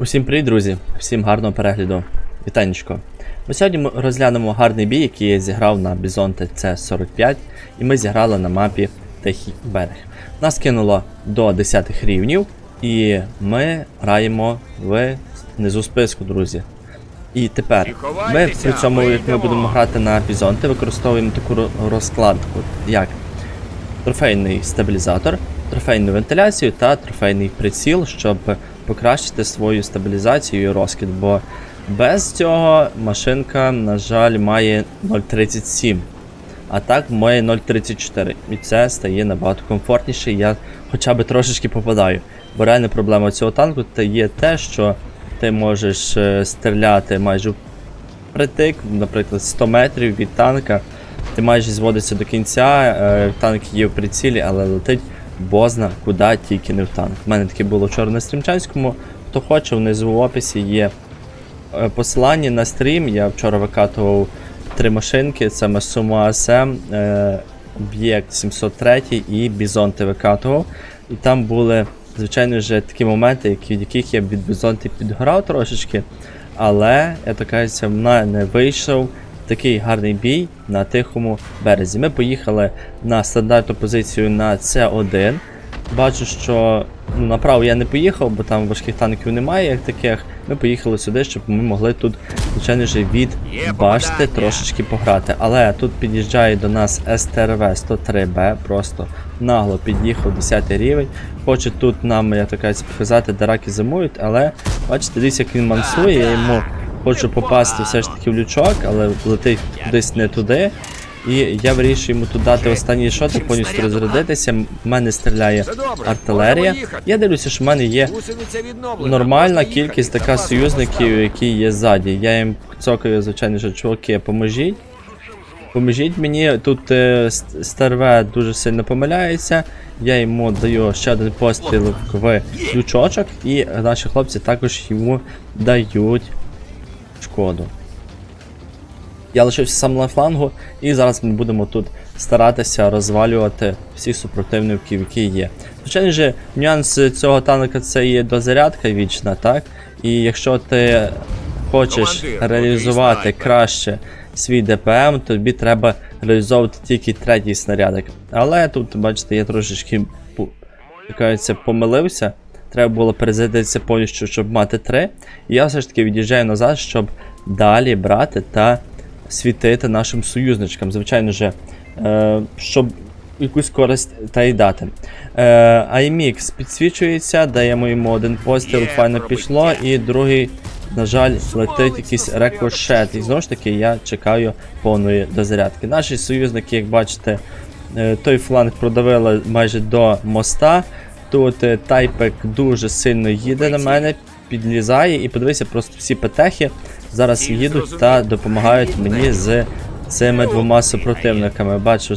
Усім привіт, друзі! Всім гарного перегляду. Вітанечко. Ми сьогодні ми розглянемо гарний бій, який я зіграв на Бізонте C45, і ми зіграли на мапі Тихий берег. Нас кинуло до 10 рівнів, і ми граємо в низу списку, друзі. І тепер ми при цьому, як ми будемо грати на Бізонте, використовуємо таку розкладку, як трофейний стабілізатор, трофейну вентиляцію та трофейний приціл, щоб покращити свою стабілізацію і розкид. Бо без цього машинка, на жаль, має 0.37, а так має 0.34. І це стає набагато комфортніше. Я хоча б трошечки попадаю. Бо реальна проблема цього танку є те, що ти можеш е, стріляти майже притик, наприклад, 100 метрів від танка. Ти майже зводишся до кінця, е, танк є в прицілі, але летить бозна куди тільки не в танк. У мене таке було вчора на стрімчанському. Хто хоче, внизу в описі є е, посилання на стрім. Я вчора викатував три машинки: це Масума АСМ, Об'єкт 703 і Бізонти викатував. І там були, звичайно, вже такі моменти, які, яких я від Бізонти підгорав трошечки. Але, я так кажеться, в мене вийшов такий гарний бій на тихому березі. Ми поїхали на стандартну позицію на С1. Бачу, що ну, направо я не поїхав, бо там важких танків немає, як таких. Ми поїхали сюди, щоб ми могли тут, звичайно ж, від Є башти попадання. трошечки пограти. Але тут під'їжджає до нас СТРВ 103Б, просто нагло під'їхав 10 рівень. Хоче тут нам, я так кажу, показати, де раки зимують, але бачите, дивіться, як він мансує, я йому хочу попасти все ж таки в лючок, але летить кудись не туди. І я вирішую йому тут дати останній шот, повністю розрядитися. В мене стріляє артилерія. Я дивлюся, що в мене є нормальна кількість така союзників, які є ззаді. Я їм цокаю, звичайно, що чуваки, поможіть. Поможіть мені, тут е, Ст- Стерве дуже сильно помиляється. Я йому даю ще один постріл в лючочок, і наші хлопці також йому дають шкоду. Я лишився сам на флангу, і зараз ми будемо тут старатися розвалювати всіх супротивників, які є. Звичайно ж, нюанс цього танка це є дозарядка вічна, так? І якщо ти хочеш реалізувати краще свій ДПМ, тобі треба реалізовувати тільки третій снарядик. Але тут, бачите, я трошечки помилився. Треба було перезарядитися повністю, щоб мати три. І я все ж таки від'їжджаю назад, щоб далі брати та світити нашим союзничкам. Звичайно ж, е, щоб якусь користь та й дати. Е, IMX підсвічується, даємо йому один постріл, файно пішло, і другий, на жаль, летить якийсь рекошет. І знову ж таки я чекаю повної дозарядки. Наші союзники, як бачите, е, той фланг продавили майже до моста. Тут е, тайпек дуже сильно їде на мене, підлізає, і подивися, просто всі петехи зараз їдуть та допомагають мені з цими двома супротивниками. Бачу,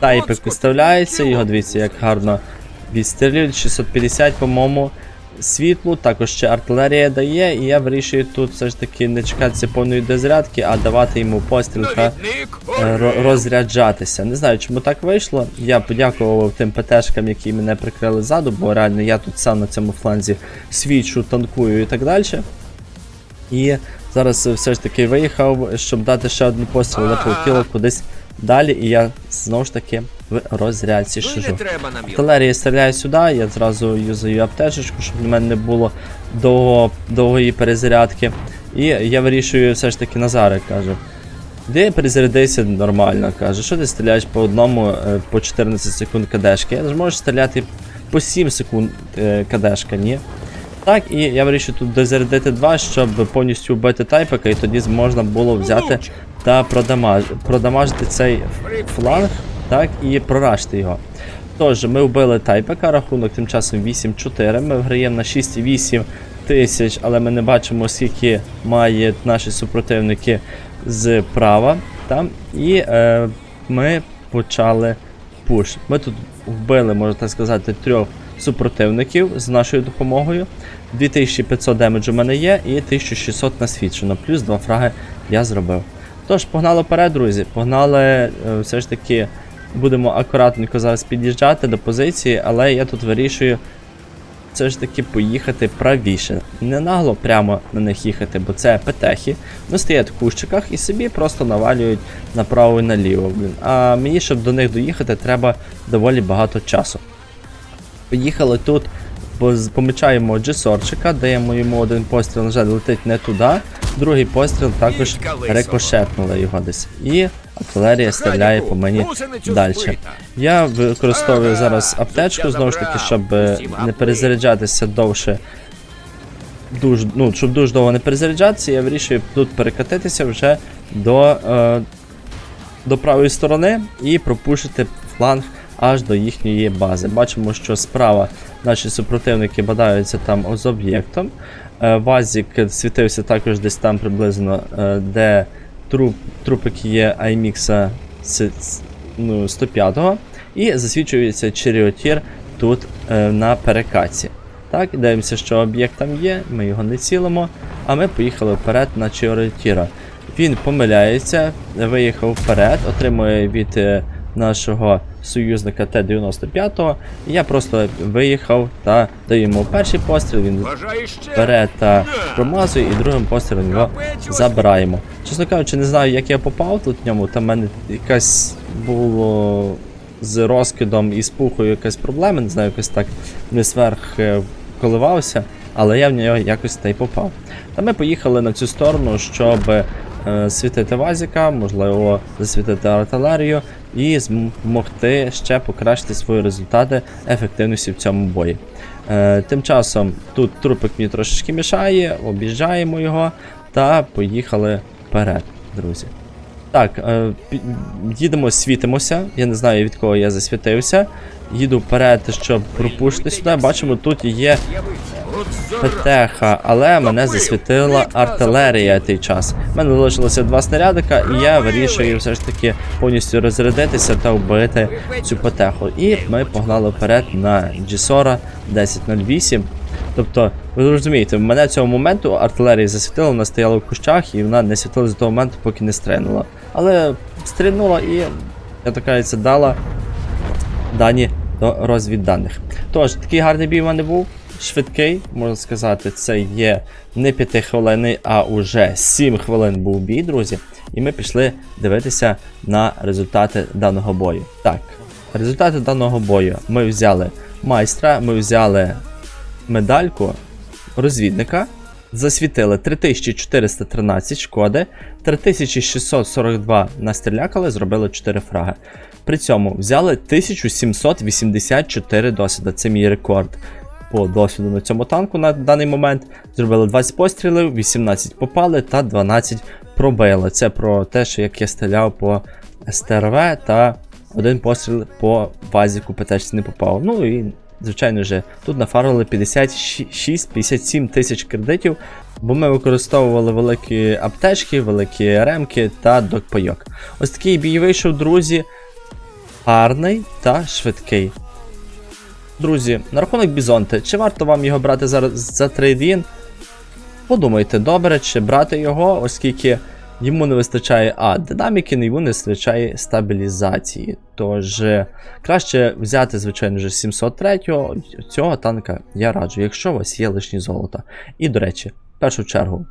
тайпик виставляється, його дивіться, як гарно відстрілюють. 650, по-моєму, світлу, також ще артилерія дає, і я вирішую тут все ж таки не чекатися повної дозарядки, а давати йому постріл та е, розряджатися. Не знаю, чому так вийшло. Я подякував тим ПТшкам, які мене прикрили ззаду, бо реально я тут сам на цьому фланзі свічу, танкую і так далі. І зараз все ж таки виїхав, щоб дати ще один постріл, але полетіло кудись далі, і я знову ж таки в розрядці його. Артилерія стріляє сюди, я зразу юзаю аптечечку, щоб в мене не було довго, довгої перезарядки. І я вирішую все ж таки Назаре, кажу. Де перезарядися нормально, каже. Що ти стріляєш по одному е, по 14 секунд кадешки? Я ж можу стріляти по 7 секунд е, кадешка, ні? Так, і я вирішую тут дозарядити два, щоб повністю вбити тайпика, і тоді можна було взяти та продамаж, продамажити цей фланг, так, і прорашити його. Тож, ми вбили тайпика, рахунок тим часом 8-4. Ми виграємо на 6,8 тисяч, але ми не бачимо, скільки мають наші супротивники зправа. Там, і е, ми почали пуш. Ми тут вбили, можна так сказати, трьох супротивників з нашою допомогою. 2500 демеджу в мене є і 1600 насвідчено. Плюс два фраги я зробив. Тож, погнали вперед, друзі. Погнали, е, все ж таки, будемо акуратненько зараз під'їжджати до позиції, але я тут вирішую все ж таки поїхати правіше. Не нагло прямо на них їхати, бо це петехи. Вони стоять в кущиках і собі просто навалюють направо і наліво. Блін. А мені, щоб до них доїхати, треба доволі багато часу. Поїхали тут, бо помічаємо джесорчика, даємо йому один постріл, на жаль, летить не туди. Другий постріл також рикошетнули його десь. І артилерія стріляє по мені далі. Я використовую зараз аптечку, знову ж таки, щоб е, не перезаряджатися довше. Дуже, ну, щоб дуже довго не перезаряджатися, я вирішую тут перекатитися вже до, е, до правої сторони і пропушити фланг аж до їхньої бази. Бачимо, що справа наші супротивники бадаються там з об'єктом. Е, Вазік світився також десь там приблизно, е, де труп, трупик є с- ну, 105-го. І засвічується Черіотір тут е, на перекаці. Так, дивимося, що об'єкт там є, ми його не цілимо, а ми поїхали вперед на черіотіра. Він помиляється, виїхав вперед, отримує від е, нашого союзника Т-95. І я просто виїхав та даю йому перший постріл, він бере та промазує, і другим пострілом його забираємо. Чесно кажучи, не знаю, як я попав тут в ньому, там в мене якась було з розкидом і спухою якась проблема, не знаю, якось так не сверх е, коливався, але я в нього якось та й попав. Та ми поїхали на цю сторону, щоб е, світити вазіка, можливо, засвітити артилерію і змогти ще покращити свої результати ефективності в цьому бої. Е, тим часом тут трупик мені трошечки мішає, об'їжджаємо його та поїхали вперед, друзі. Так, е, їдемо, світимося. Я не знаю від кого я засвітився. Їду вперед, щоб пропушити сюди. Бачимо, тут є. ПТХ, але мене засвітила артилерія той час. У мене залишилося два снарядика, і я вирішую все ж таки повністю розрядитися та вбити цю ПТХу. І ми погнали вперед на Джісора 1008. Тобто, ви розумієте, мене цього моменту артилерія засвітила, вона стояла в кущах, і вона не світила з того моменту, поки не стрельнула. Але стрільнула і, я так кажеться, дала дані до розвідданих. Тож, такий гарний бій в мене був. Швидкий, можна сказати, це є не 5 хвилин, а уже 7 хвилин був бій, друзі. І ми пішли дивитися на результати даного бою. Так, результати даного бою. Ми взяли майстра, ми взяли медальку розвідника, засвітили 3413 шкоди, 3642 настрілякали, зробили 4 фраги. При цьому взяли 1784 досвіда. Це мій рекорд по досвіду на цьому танку на даний момент. Зробили 20 пострілів, 18 попали та 12 пробили. Це про те, що як я стріляв по СТРВ та один постріл по базіку ПТ не попав. Ну і звичайно ж, тут нафарили 56-57 тисяч кредитів, бо ми використовували великі аптечки, великі ремки та докпайок. Ось такий бій вийшов, друзі. Гарний та швидкий. Друзі, на рахунок Бізонти, чи варто вам його брати зараз за трейдін? Подумайте добре, чи брати його, оскільки йому не вистачає А, динаміки, йому не вистачає стабілізації. Тож е, краще взяти, звичайно ж, 703-го. Цього танка я раджу, якщо у вас є лишні золота. І, до речі, в першу чергу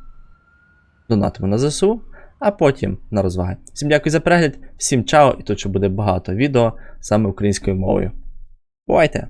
донатимо на ЗСУ, а потім на розваги. Всім дякую за перегляд, всім чао, і тут ще буде багато відео саме українською мовою. Бувайте!